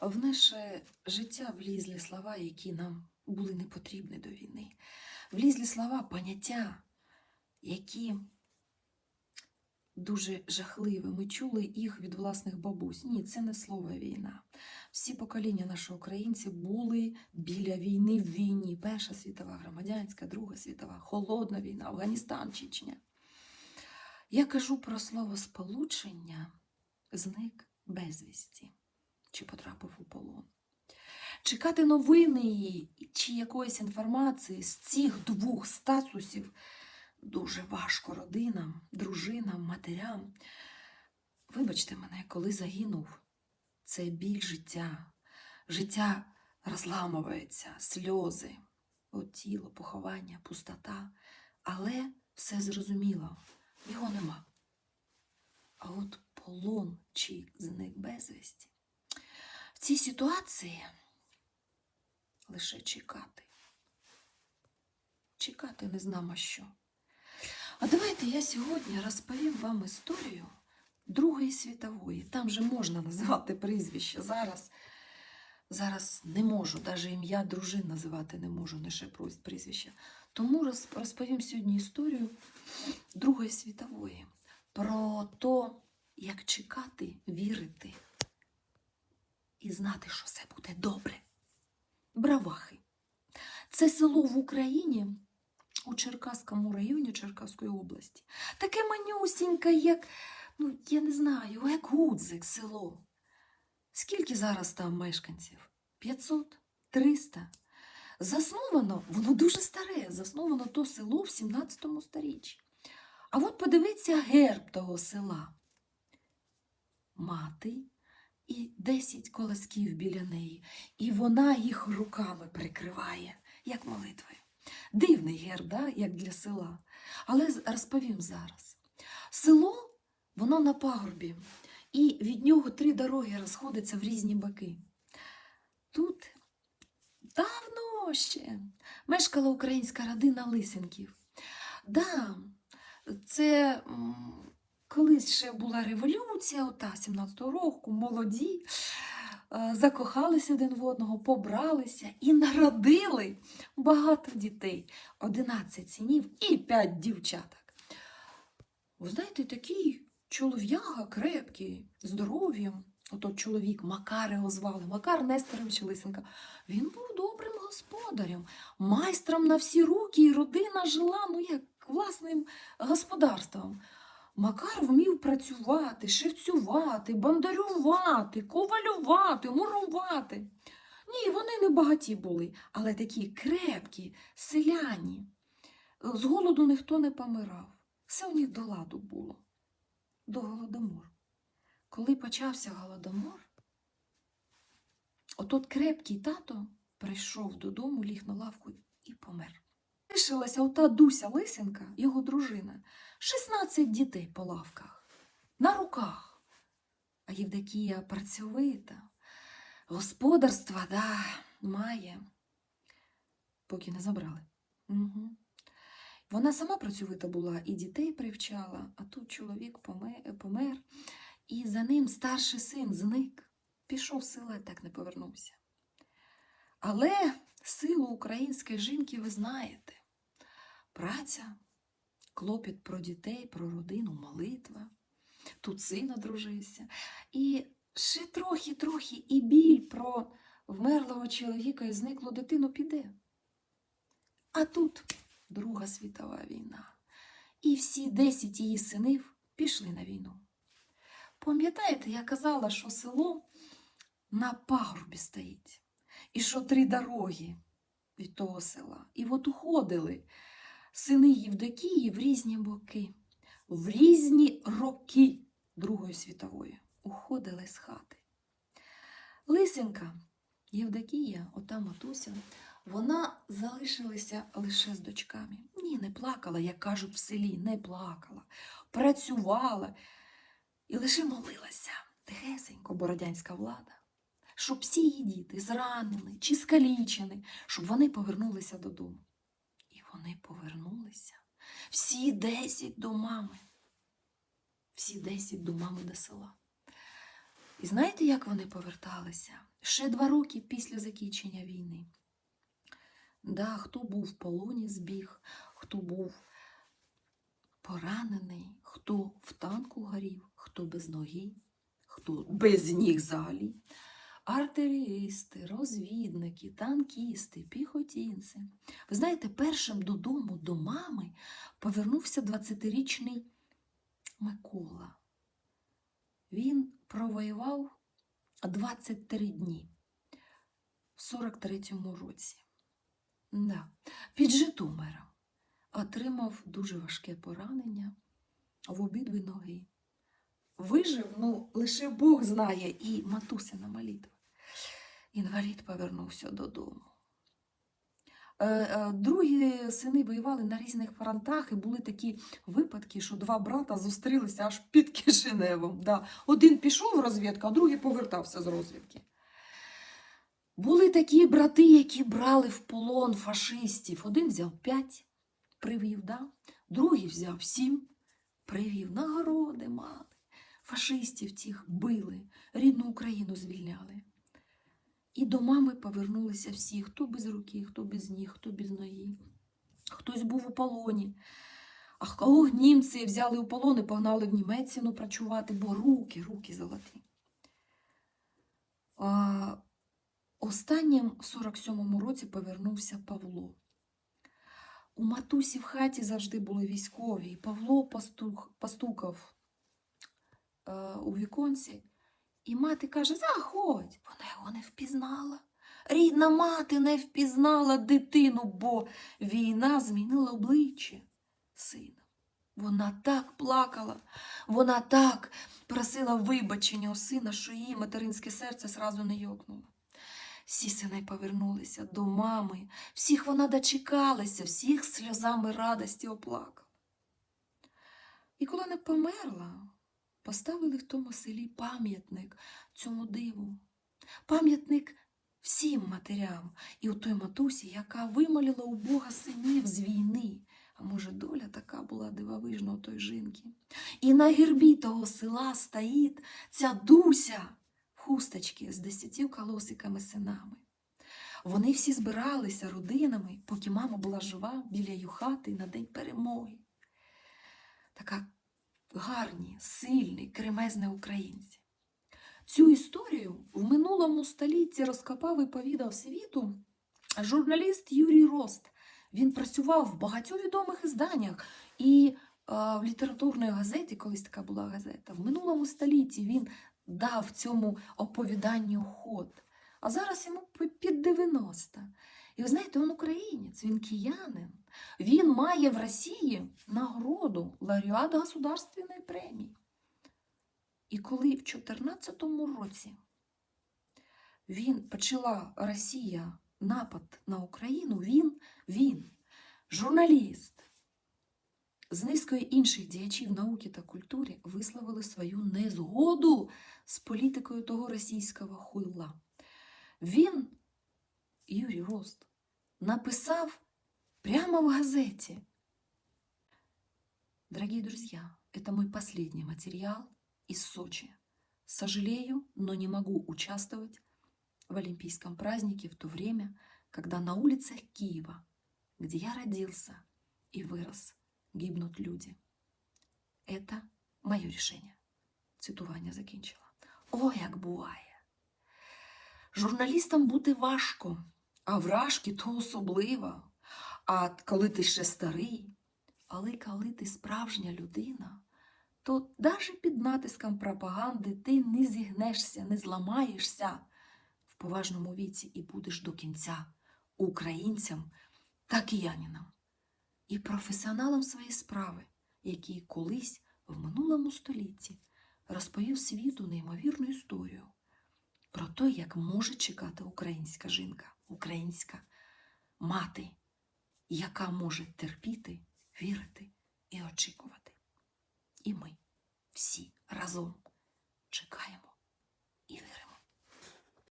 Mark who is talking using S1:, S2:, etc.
S1: В наше життя влізли слова, які нам були не потрібні до війни. Влізли слова, поняття, які дуже жахливі. Ми чули їх від власних бабусь. Ні, це не слово війна. Всі покоління наших українців були біля війни в війні. Перша світова, громадянська, Друга світова, холодна війна, Афганістан, Чечня. Я кажу про слово сполучення зник безвісті чи потрапив у полон. Чекати новини чи якоїсь інформації з цих двох статусів дуже важко родинам, дружинам, матерям. Вибачте мене, коли загинув, це біль життя. Життя розламується, сльози, тіло, поховання, пустота. Але все зрозуміло, його нема. А от полон чи зник безвісті. Цій ситуації лише чекати. Чекати не знамо що. А давайте я сьогодні розповім вам історію Другої світової. Там же можна називати прізвище. Зараз, зараз не можу, навіть ім'я дружин називати не можу, не ще прізвище. Тому розповім сьогодні історію Другої світової про те, як чекати, вірити і знати, що все буде добре. Бравахи. Це село в Україні у Черкаському районі Черкаської області. Таке манюсіньке, як, ну, я не знаю, як Гудзик село. Скільки зараз там мешканців? 500? 300? Засновано, воно дуже старе, засновано то село в 17 сторіччі. А от подивіться герб того села. Мати і 10 колосків біля неї, і вона їх руками прикриває, як молитвою. Дивний герб, да? як для села. Але розповім зараз. Село, воно на пагорбі, і від нього три дороги розходяться в різні боки. Тут давно ще мешкала українська родина Лисенків. Да, це колись ще була революція, ота 17-го року, молоді, е, закохалися один в одного, побралися і народили багато дітей, 11 синів і 5 дівчаток. Ви знаєте, такий чолов'яга крепкий, здоров'ям. Ото чоловік Макар його звали, Макар Нестерович Лисенка. Він був добрим господарем, майстром на всі руки, і родина жила ну, як власним господарством. Макар вмів працювати, шевцювати, бандарювати, ковалювати, мурувати. Ні, вони не багаті були, але такі крепкі, селяні. З голоду ніхто не помирав. Все у них до ладу було. До голодомору. Коли почався голодомор, отот крепкий тато прийшов додому, ліг на лавку і помер. Лишилася ота Дуся Лисенка, його дружина, 16 дітей по лавках, на руках. А Євдокія працьовита, господарства да, має, поки не забрали. Угу. Вона сама працьовита була і дітей привчала, а тут чоловік помер, і за ним старший син зник, пішов і так не повернувся. Але силу української жінки ви знаєте. Праця, клопіт про дітей, про родину, молитва. Тут син одружився. І ще трохи-трохи і біль про вмерлого чоловіка і зниклу дитину піде. А тут Друга світова війна. І всі десять її синів пішли на війну. Пам'ятаєте, я казала, що село на пагорбі стоїть, і що три дороги від того села. І от уходили сини Євдокії в різні боки, в різні роки Другої світової уходили з хати. Лисенка, Євдокія, ота матуся, вона залишилася лише з дочками. Ні, не плакала, як кажуть в селі, не плакала, працювала і лише молилася тихесенько бородянська влада, щоб всі її діти зранені чи скалічені, щоб вони повернулися додому. Вони повернулися. Всі десять до мами. Всі десять до мами до села. І знаєте, як вони поверталися? Ще два роки після закінчення війни. Да, хто був в полоні, збіг, хто був поранений, хто в танку горів, хто без ноги, хто без ніг взагалі. Артилерісти, розвідники, танкісти, піхотінці. Ви знаєте, першим додому до мами повернувся 20-річний Микола. Він провоював 23 дні в 43-му році. Да. Під Житомиром отримав дуже важке поранення в обидві ноги. Вижив, ну, лише Бог знає, і матусина молитва. Інвалід повернувся додому. Е, е, Другі сини воювали на різних фронтах, і були такі випадки, що два брата зустрілися аж під Кишиневом. Да. Один пішов в розвідку, а другий повертався з розвідки. Були такі брати, які брали в полон фашистів. Один взяв п'ять, привів, да? другий взяв сім, привів. Нагороди мали. Фашистів тих били, рідну Україну звільняли. І до мами повернулися всі, хто без руки, хто без ніг, хто без ноги. Хтось був у полоні. А кого німці взяли у полон і погнали в Німеччину працювати, бо руки, руки золоті. А, останнім в 47-му році повернувся Павло. У матусі в хаті завжди були військові, і Павло пастух, постукав у віконці, і мати каже: Заходь. Вона його не впізнала. Рідна мати не впізнала дитину, бо війна змінила обличчя сина. Вона так плакала, вона так просила вибачення у сина, що її материнське серце зразу не йокнуло. Всі сини повернулися до мами, всіх вона дочекалася, всіх сльозами радості оплакала. І коли вона померла, поставили в тому селі пам'ятник цьому диву, пам'ятник всім матерям і у той матусі, яка вимоліла у Бога синів з війни. А може, доля така була дивовижна у той жінки. І на гербі того села стоїть ця Дуся в хусточці з десятью колосиками синами. Вони всі збиралися родинами, поки мама була жива біля її хати на день перемоги. Така гарні, сильні, кремезні українці. Цю історію в минулому столітті розкопав і повідав світу журналіст Юрій Рост. Він працював в багатьох відомих ізданнях і а, в літературній газеті, колись така була газета. В минулому столітті він дав цьому оповіданню ход. А зараз йому під 90. І ви знаєте, він українець, він киянин. Він має в Росії нагороду лауреат Государственної премії. І коли в 2014 році він почала Росія напад на Україну, він, він, журналіст, з низкою інших діячів науки та культури висловили свою незгоду з політикою того російського хуйла. Він, Юрій Рост, написав прямо в газете. Дорогие друзья, это мой последний материал из Сочи. Сожалею, но не могу участвовать в Олимпийском празднике в то время, когда на улицах Киева, где я родился и вырос, гибнут люди. Это мое решение. Цитування закінчила. О, як буває. Журналістам бути важко, а вражки то особливо. А коли ти ще старий, але коли ти справжня людина, то навіть під натиском пропаганди ти не зігнешся, не зламаєшся. В поважному віці і будеш до кінця українцям та киянинам і професіоналом своєї справи, який колись в минулому столітті розповів світу неймовірну історію про те, як може чекати українська жінка, українська мати, яка може терпіти, вірити і очікувати. І ми всі разом чекаємо і віримо.